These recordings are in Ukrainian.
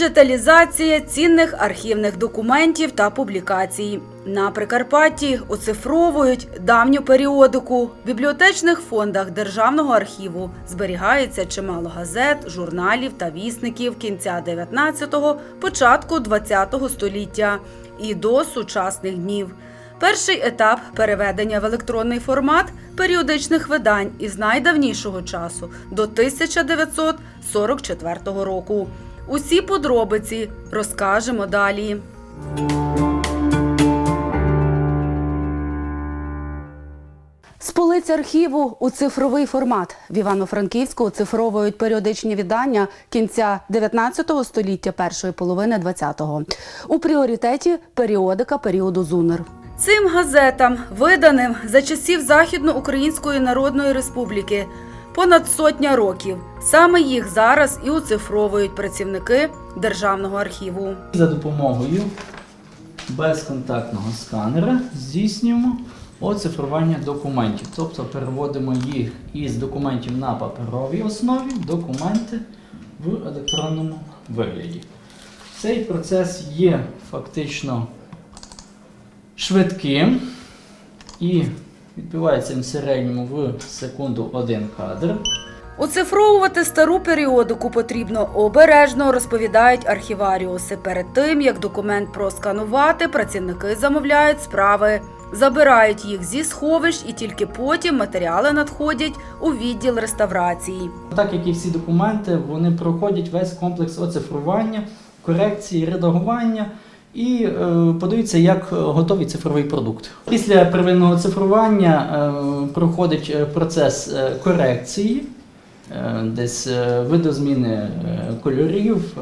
діджиталізація цінних архівних документів та публікацій. На Прикарпатті оцифровують давню періодику. В бібліотечних фондах Державного архіву зберігається чимало газет, журналів та вісників кінця 19-го, початку 20-го століття і до сучасних днів. Перший етап переведення в електронний формат періодичних видань із найдавнішого часу до 1944 року. Усі подробиці розкажемо далі. З полиць архіву у цифровий формат в Івано-Франківську оцифровують періодичні видання кінця 19 століття, першої половини 20-го. У пріоритеті періодика періоду Зунер. Цим газетам, виданим за часів Західноукраїнської Народної Республіки, понад сотня років. Саме їх зараз і оцифровують працівники Державного архіву. За допомогою безконтактного сканера здійснюємо оцифрування документів, тобто переводимо їх із документів на паперовій основі в документи в електронному вигляді. Цей процес є фактично швидким і відбувається в середньому в секунду один кадр. Оцифровувати стару періодику потрібно обережно, розповідають архіваріуси. Перед тим як документ просканувати, працівники замовляють справи, забирають їх зі сховищ, і тільки потім матеріали надходять у відділ реставрації. Так як і всі документи, вони проходять весь комплекс оцифрування, корекції, редагування і е, як е, готовий цифровий продукт. Після первинного цифрування е, проходить процес корекції, десь видозміни кольорів,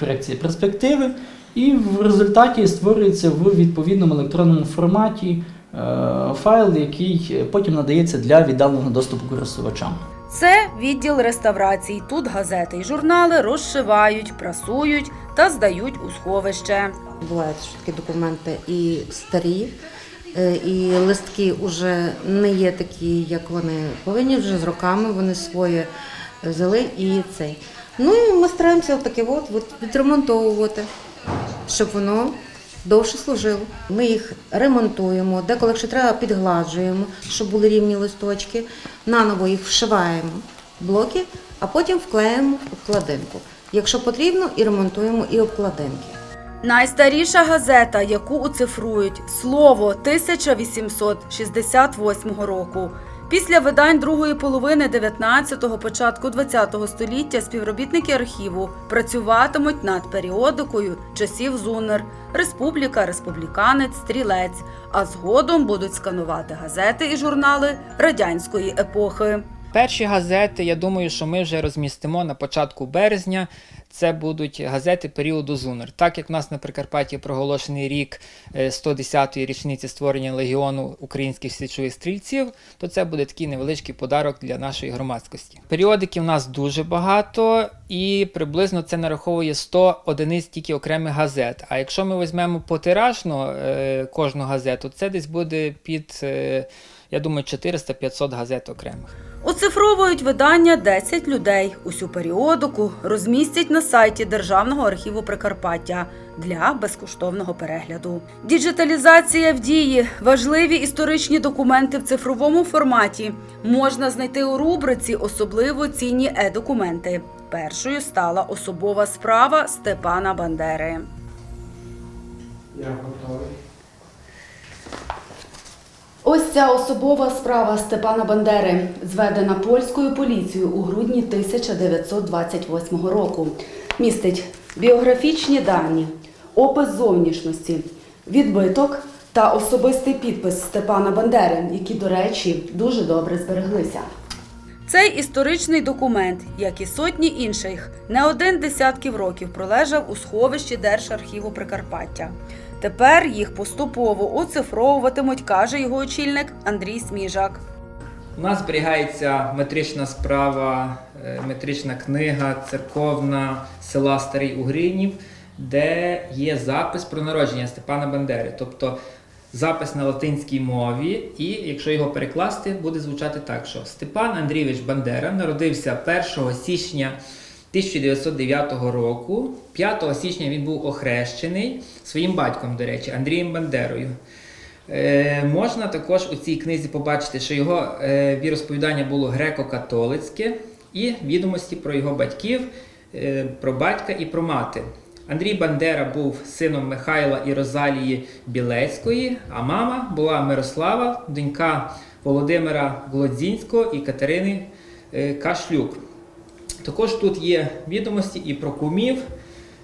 корекції перспективи, і в результаті створюється в відповідному електронному форматі файл, який потім надається для віддаленого доступу користувачам. Це відділ реставрацій. Тут газети і журнали розшивають, прасують та здають у сховище. Бувають такі документи і старі, е, і листки вже не є такі, як вони повинні, вже з роками вони своє взяли і цей. Ну і ми стараємося таке от, от відремонтовувати, щоб воно довше служило. Ми їх ремонтуємо, деколи, якщо треба, підгладжуємо, щоб були рівні листочки, наново їх вшиваємо блоки, а потім вклеїмо обкладинку. Якщо потрібно, і ремонтуємо і обкладинки. Найстаріша газета, яку оцифрують слово 1868 року. Після видань другої половини 19-го, початку 20-го століття співробітники архіву працюватимуть над періодикою часів Зунер, Республіка, Республіканець, Стрілець, а згодом будуть сканувати газети і журнали радянської епохи. Перші газети, я думаю, що ми вже розмістимо на початку березня. Це будуть газети періоду Зунер. Так як в нас на Прикарпатті проголошений рік е, 110-ї річниці створення легіону українських січових стрільців, то це буде такий невеличкий подарок для нашої громадськості. Періодиків в нас дуже багато, і приблизно це нараховує 100 одиниць тільки окремих газет. А якщо ми візьмемо потиражно е, кожну газету, це десь буде під, е, я думаю, 400-500 газет окремих. Оцифровують видання 10 людей. Усю періодику розмістять на сайті Державного архіву Прикарпаття для безкоштовного перегляду. Діджиталізація в дії. Важливі історичні документи в цифровому форматі можна знайти у рубриці Особливо цінні е-документи. Першою стала особова справа Степана Бандери. Я готовий. Ось ця особова справа Степана Бандери, зведена польською поліцією у грудні 1928 року. Містить біографічні дані, опис зовнішності, відбиток та особистий підпис Степана Бандери, які, до речі, дуже добре збереглися. Цей історичний документ, як і сотні інших, не один десятків років пролежав у сховищі Держархіву Прикарпаття. Тепер їх поступово оцифровуватимуть, каже його очільник Андрій Сміжак. У нас зберігається метрична справа, е, метрична книга церковна села Старий Угринів, де є запис про народження Степана Бандери. Тобто запис на латинській мові, і якщо його перекласти, буде звучати так, що Степан Андрійович Бандера народився 1 січня 1909 року. 5 січня він був охрещений своїм батьком, до речі, Андрієм Бандерою. Е, можна також у цій книзі побачити, що його е, віросповідання було греко-католицьке і відомості про його батьків, е, про батька і про мати. Андрій Бандера був сином Михайла і Розалії Білецької, а мама була Мирослава, донька Володимира Глодзінського і Катерини е, Кашлюк. Також тут є відомості і про кумів.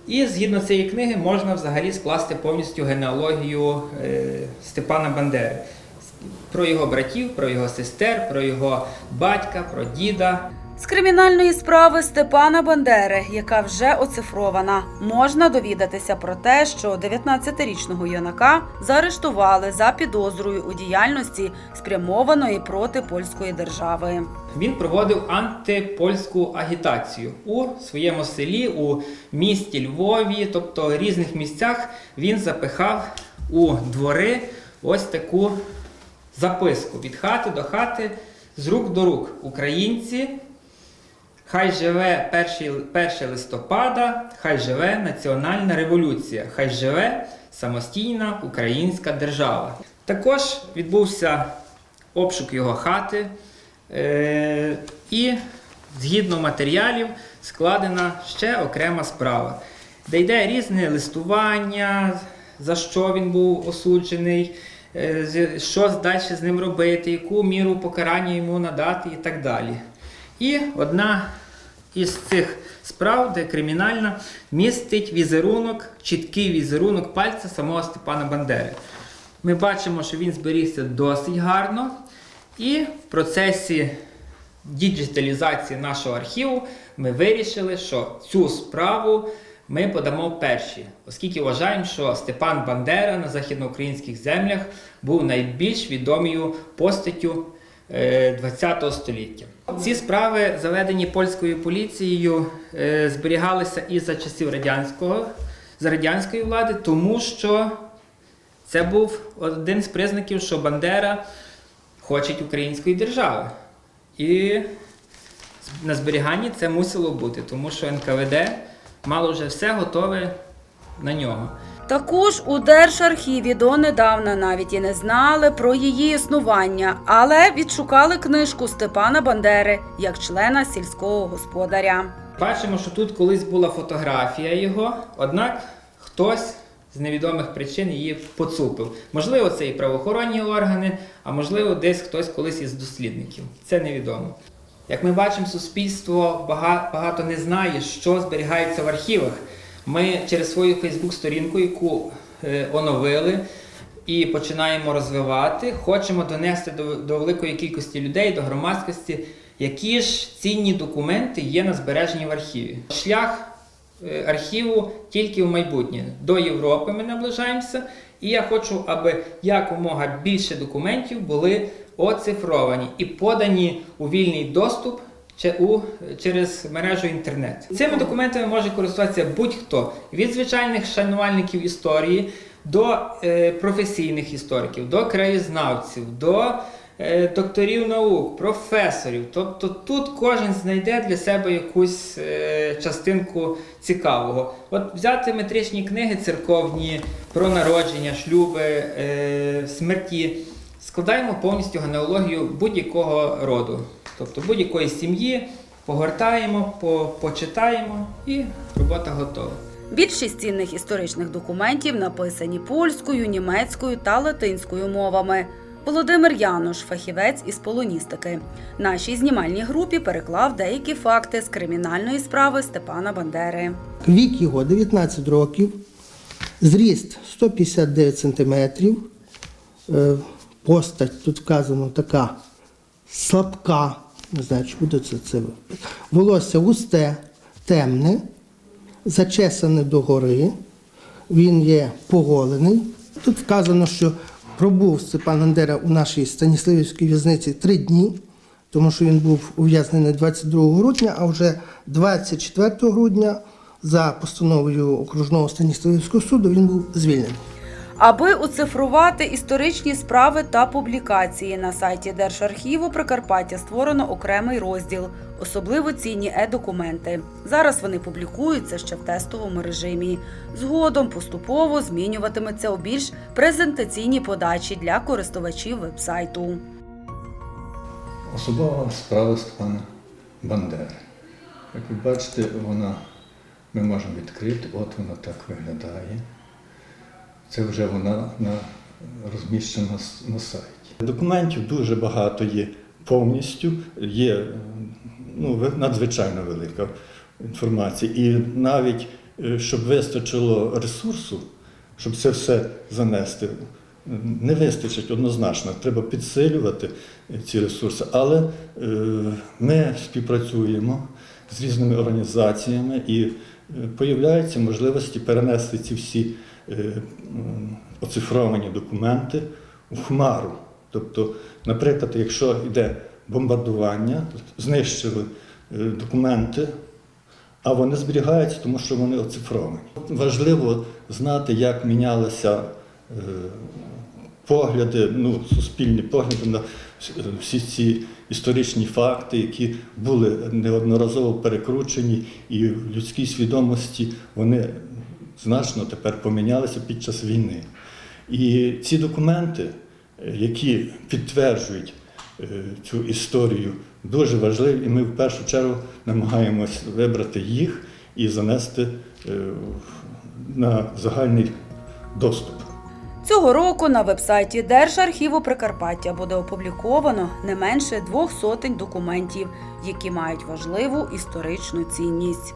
І згідно цієї книги можна взагалі скласти повністю генеалогію е, Степана Бандери. Про його братів, про його сестер, про його батька, про діда. З кримінальної справи Степана Бандери, яка вже оцифрована, можна довідатися про те, що 19-річного юнака заарештували за підозрою у діяльності, спрямованої проти польської держави. Він проводив антипольську агітацію у своєму селі, у місті Львові, тобто різних місцях він запихав у двори ось таку записку від хати до хати, з рук до рук. Українці, хай живе 1, 1 листопада, хай живе національна революція, хай живе самостійна українська держава. Також відбувся обшук його хати. Е, і згідно матеріалів складена ще окрема справа, де йде різне листування, за що він був осуджений, е, що далі з ним робити, яку міру покарання йому надати і так далі. І одна із цих справ, де кримінальна, містить візерунок, чіткий візерунок пальця самого Степана Бандери. Ми бачимо, що він зберігся досить гарно. І в процесі діджиталізації нашого архіву ми вирішили, що цю справу ми подамо перші, оскільки вважаємо, що Степан Бандера на західноукраїнських землях був найбільш відомою постаттю ХХ століття. Ці справи, заведені польською поліцією, е, зберігалися і за часів радянського, за радянської влади, тому що це був один з признаків, що Бандера хоче української держави. І на зберіганні це мусило бути, тому що НКВД мало вже все готове на нього. Також у Держархіві донедавна навіть і не знали про її існування, але відшукали книжку Степана Бандери як члена сільського господаря. Бачимо, що тут колись була фотографія його, однак хтось з невідомих причин її поцупив. Можливо, це і правоохоронні органи, а можливо, десь хтось колись із дослідників. Це невідомо. Як ми бачимо, суспільство бага- багато не знає, що зберігається в архівах. Ми через свою Фейсбук-сторінку, яку е, оновили і починаємо розвивати, хочемо донести до, до великої кількості людей, до громадськості, які ж цінні документи є на збереженні в архіві. Шлях е, архіву тільки в майбутнє. До Європи ми наближаємося, і я хочу, аби якомога більше документів були оцифровані і подані у вільний доступ че- у, через мережу інтернет. Цими документами може користуватися будь-хто від звичайних шанувальників історії до е, професійних істориків, до краєзнавців, до е, докторів наук, професорів. Тобто тут кожен знайде для себе якусь е, частинку цікавого. От взяти метричні книги церковні про народження, шлюби, е, смерті. Складаємо повністю генеалогію будь-якого роду, тобто будь-якої сім'ї, погортаємо, по, почитаємо і робота готова. Більшість цінних історичних документів написані польською, німецькою та латинською мовами. Володимир Януш, фахівець із полоністики, нашій знімальній групі переклав деякі факти з кримінальної справи Степана Бандери. Вік його 19 років, зріст 159 сантиметрів, е, постать тут вказано така слабка, не знаю, чи буде це це. Волосся густе, темне, зачесане догори, він є поголений. Тут вказано, що пробув Степан Бандера у нашій Станіславівській в'язниці три дні, тому що він був ув'язнений 22 грудня, а вже 24 грудня за постановою окружного Станіславівського суду він був звільнений. Аби оцифрувати історичні справи та публікації на сайті Держархіву Прикарпаття створено окремий розділ, особливо цінні е-документи. Зараз вони публікуються ще в тестовому режимі. Згодом поступово змінюватиметься у більш презентаційні подачі для користувачів вебсайту. Особова справа Степана Бандери. Як ви бачите, вона, ми можемо відкрити, от вона так виглядає. Це вже вона на, розміщена на сайті. Документів дуже багато є повністю, є ну, надзвичайно велика інформація. І навіть е, щоб вистачило ресурсу, щоб це все занести, не вистачить однозначно. Треба підсилювати е, ці ресурси. Але е, ми співпрацюємо з різними організаціями і е, появляються можливості перенести ці всі е, оцифровані документи у хмару. Тобто, наприклад, якщо йде бомбардування, знищили е, документи, а вони зберігаються, тому що вони оцифровані. Важливо знати, як мінялися е, погляди, ну, суспільні погляди на всі ці історичні факти, які були неодноразово перекручені, і в людській свідомості вони значно тепер помінялися під час війни. І ці документи, е, які підтверджують е, цю історію, дуже важливі, і ми в першу чергу намагаємось вибрати їх і занести е, на загальний доступ. Цього року на вебсайті Держархіву Прикарпаття буде опубліковано не менше двох сотень документів, які мають важливу історичну цінність.